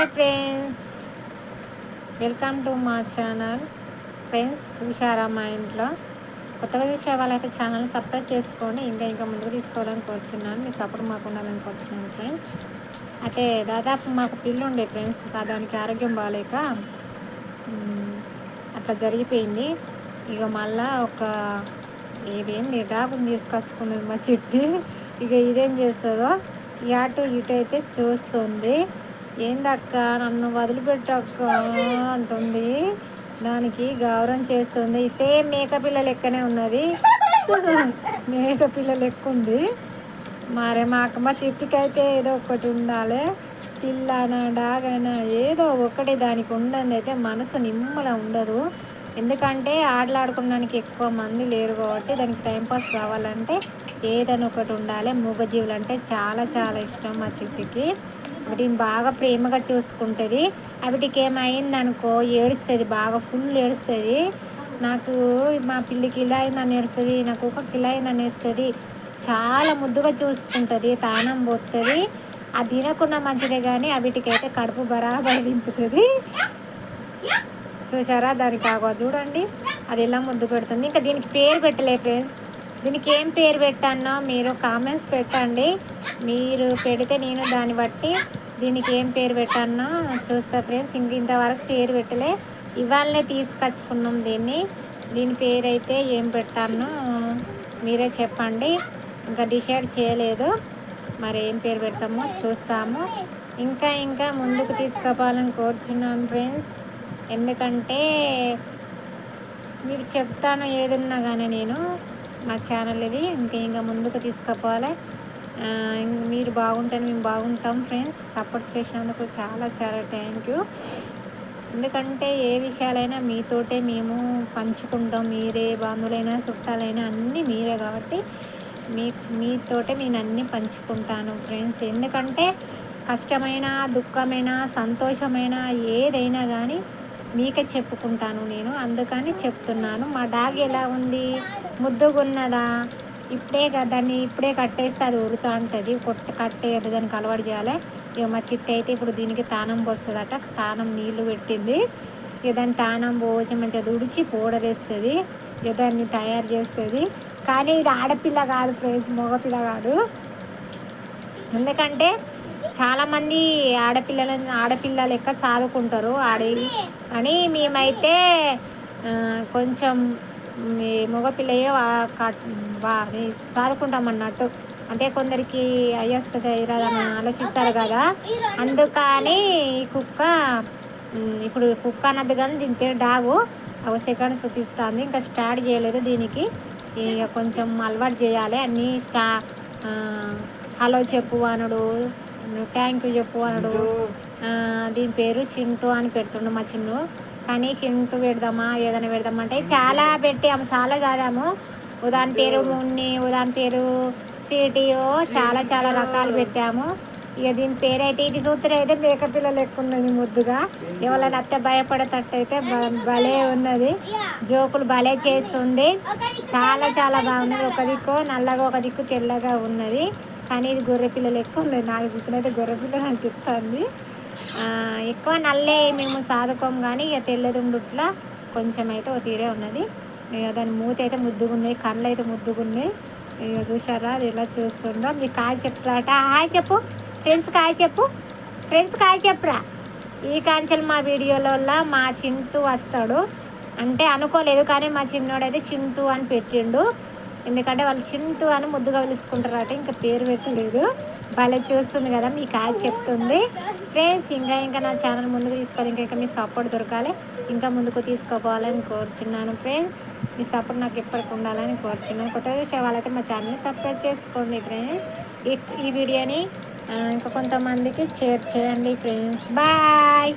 Hi friends welcome to మా channel friends చూసారా మా ఇంట్లో కొత్తగా చూసే వాళ్ళైతే ఛానల్ సబ్స్క్రైబ్ చేసుకోండి. ఇంకా ఇంకా ముందుకు తీసుకోవాలని కోరుచున్నాను. మీ సపోర్ట్ మాకు ఉండాలని కోరుచున్నాను ఫ్రెండ్స్ అయితే దాదాపు మాకు పిల్లు ఉండే ఫ్రెండ్స్ దానికి ఆరోగ్యం బాగాలేక అట్లా జరిగిపోయింది. ఇక మళ్ళా ఒక ఇదేంది డాకుని తీసుకొచ్చుకున్నది మా చెట్టు. ఇక ఇదేం చేస్తుందో ఈ అటు ఇటు అయితే చూస్తుంది. ఏందక్క? నన్ను వదిలిపెట్టక్క అంటుంది. దానికి గౌరవం చేస్తుంది. సేమ్ మేకపిల్ల లెక్కనే ఉన్నది. మేకపిల్ల లెక్క ఉంది. మరే మా అక్కమ్మ చెట్టుకైతే ఏదో ఒకటి ఉండాలి. పిల్లనా డాగైనా ఏదో ఒకటి దానికి ఉండదు అయితే మనసు నిమ్మల ఉండదు. ఎందుకంటే ఆటలాడుకోవడానికి ఎక్కువ మంది లేరు కాబట్టి దానికి టైంపాస్ కావాలంటే ఏదైనా ఒకటి ఉండాలి. మూగజీవులు అంటే చాలా చాలా ఇష్టం మా చెట్టుకి. వాటిని బాగా ప్రేమగా చూసుకుంటుంది. వాటికి ఏమైంది అనుకో ఏడుస్తుంది బాగా ఫుల్ ఏడుస్తుంది. నాకు మా పిల్లికి ఇలా అయిందని ఏడుస్తుంది నాకు ఒక కిలా అయిందని ఏడుస్తుంది. చాలా ముద్దుగా చూసుకుంటుంది తానం పోతుంది. అది తినకుండా మంచిదే కానీ వీటికైతే కడుపు బరాబర్ దింపుతుంది చూసారా? దానికి ఆగో చూడండి. అది ఎలా ముద్దు పెడుతుంది. ఇంకా దీనికి పేరు పెట్టలే ఫ్రెండ్స్. దీనికి ఏం పేరు పెట్టానో మీరు కామెంట్స్ పెట్టండి. మీరు పెడితే నేను దాన్ని బట్టి దీనికి ఏం పేరు పెట్టానో చూస్తా ఫ్రెండ్స్. ఇంక ఇంతవరకు పేరు పెట్టలే. ఇవాళనే తీసుకొచ్చుకున్నాం దీన్ని. దీని పేరు అయితే ఏం పెట్టానో మీరే చెప్పండి. ఇంకా డిసైడ్ చేయలేదు మరి ఏం పేరు పెడతామో చూస్తాము. ఇంకా ఇంకా ముందుకు తీసుకుపోవాలని కోరుచున్నాను ఫ్రెండ్స్. ఎందుకంటే మీకు చెప్తాను ఏదున్నా కానీ నేను మా ఛానల్ ఇది. ఇంకా ఇంకా ముందుకు తీసుకుపోవాలి. మీరు బాగుంటే మేము బాగుంటాం ఫ్రెండ్స్ సపోర్ట్ చేసినందుకు చాలా చాలా థ్యాంక్ యూ ఎందుకంటే ఏ విషయాలైనా మీతోటే మేము పంచుకుంటాం. మీరే బంధువులైనా చుట్టాలైనా అన్నీ మీరే కాబట్టి మీ మీతోటే నేను అన్నీ పంచుకుంటాను ఫ్రెండ్స్ ఎందుకంటే కష్టమైన దుఃఖమైన సంతోషమైన ఏదైనా కానీ మీకే చెప్పుకుంటాను నేను. అందుకని చెప్తున్నాను. మా డాగ్ ఎలా ఉంది? ముద్దుగున్నదా? ఇప్పుడే దాన్ని ఇప్పుడే కట్టేస్తే అది ఉరుతూ ఉంటుంది. కొట్ట కట్టేయదు. దానికి అలవాటు చేయాలి. ఇక మా చిట్టి అయితే ఇప్పుడు దీనికి తానం పోస్తుందట. తానం నీళ్ళు పెట్టింది. ఇక దాన్ని తానం పోసి మంచిగా దుడిచి వేస్తుంది. ఇక దాన్ని తయారు చేస్తుంది. కానీ ఇది ఆడపిల్ల కాదు ఫ్రెండ్స్ మగపిల్ల కాదు. ఎందుకంటే చాలామంది ఆడపిల్లల ఆడపిల్ల లెక్క చదువుకుంటారు ఆడి అని మేమైతే కొంచెం మగపిల్లయే చదువుకుంటాం అన్నట్టు అంటే కొందరికి అయ్యేస్తుంది ఇరాదని ఆలోచిస్తారు కదా. అందుకని కుక్క ఇప్పుడు కుక్క అన్నది కానీ దీని పేరు డాగు. ఒక సెకండ్ సుతిస్తుంది. ఇంకా స్టార్ట్ చేయలేదు దీనికి. ఇక కొంచెం అలవాటు చేయాలి. అన్నీ స్టా హలో చెప్పు అనుడు. థ్యాంక్ యూ చెప్పు అనడు. దీని పేరు చింటూ అని పెడుతుండు మా చిన్ను. కానీ చింటూ పెడదామా ఏదైనా పెడదామా అంటే చాలా పెట్టాము చాలా చదివాము. ఉదాని పేరు మున్ని ఉదాని పేరు సిటియో చాలా చాలా రకాలు పెట్టాము. ఇక దీని పేరు అయితే ఇది చూస్తే అయితే మేక పిల్లలు ఎక్కువ ఉన్నది ముద్దుగా. ఎవరైనా అత్తే భయపడేటట్టు అయితే భలే ఉన్నది. జోకులు భలే చేస్తుంది. చాలా చాలా బాగున్నది. ఒక దిక్కు నల్లగా ఒక దిక్కు తెల్లగా ఉన్నది. కానీ ఇది గొర్రె పిల్లలు ఎక్కువ ఉన్నాయి నాకు చూసినైతే గొర్రె పిల్లలు అనిపిస్తుంది ఎక్కువ నల్లే మేము సాదుకోం కానీ ఇక తెల్లదుండుట్లా కొంచెం అయితే ఒక తీరే ఉన్నది. ఇక దాని మూత అయితే ముద్దుగున్నాయి కళ్ళు అయితే ముద్దుగున్నాయి. ఇక చూసారా అది ఎలా చూస్తుండ్రో మీకు కాయ చెప్తారట హాయ్ చెప్పు. ఫ్రెండ్స్ కాయ చెప్పు. ఫ్రెండ్స్ కాయ చెప్పురా. ఈ కాంచెలు మా వీడియోలలో మా చింటూ వస్తాడు. అంటే అనుకోలేదు కానీ మా చిన్నోడైతే చింటూ అని పెట్టిండు. ఎందుకంటే వాళ్ళు చింటూ అని ముద్దుగా పిలుచుకుంటారట ఇంకా పేరు పెట్టలేదు. భలే చూస్తుంది కదా మీ కాదు చెప్తుంది. ఫ్రెండ్స్ ఇంకా ఇంకా నా ఛానల్ ముందుకు తీసుకోవాలి ఇంకా ఇంకా మీ సపోర్ట్ దొరకాలి. ఇంకా ముందుకు తీసుకోపోవాలని కోరుచున్నాను ఫ్రెండ్స్ మీ సపోర్ట్ నాకు ఎప్పటికి ఉండాలని కోరుచున్నాను. కొత్తగా చూసే వాళ్ళైతే మా ఛానల్ని సబ్స్క్రైబ్ చేసుకోండి ఫ్రెండ్స్ ఈ ఈ వీడియోని ఇంకా కొంతమందికి షేర్ చేయండి ఫ్రెండ్స్ బాయ్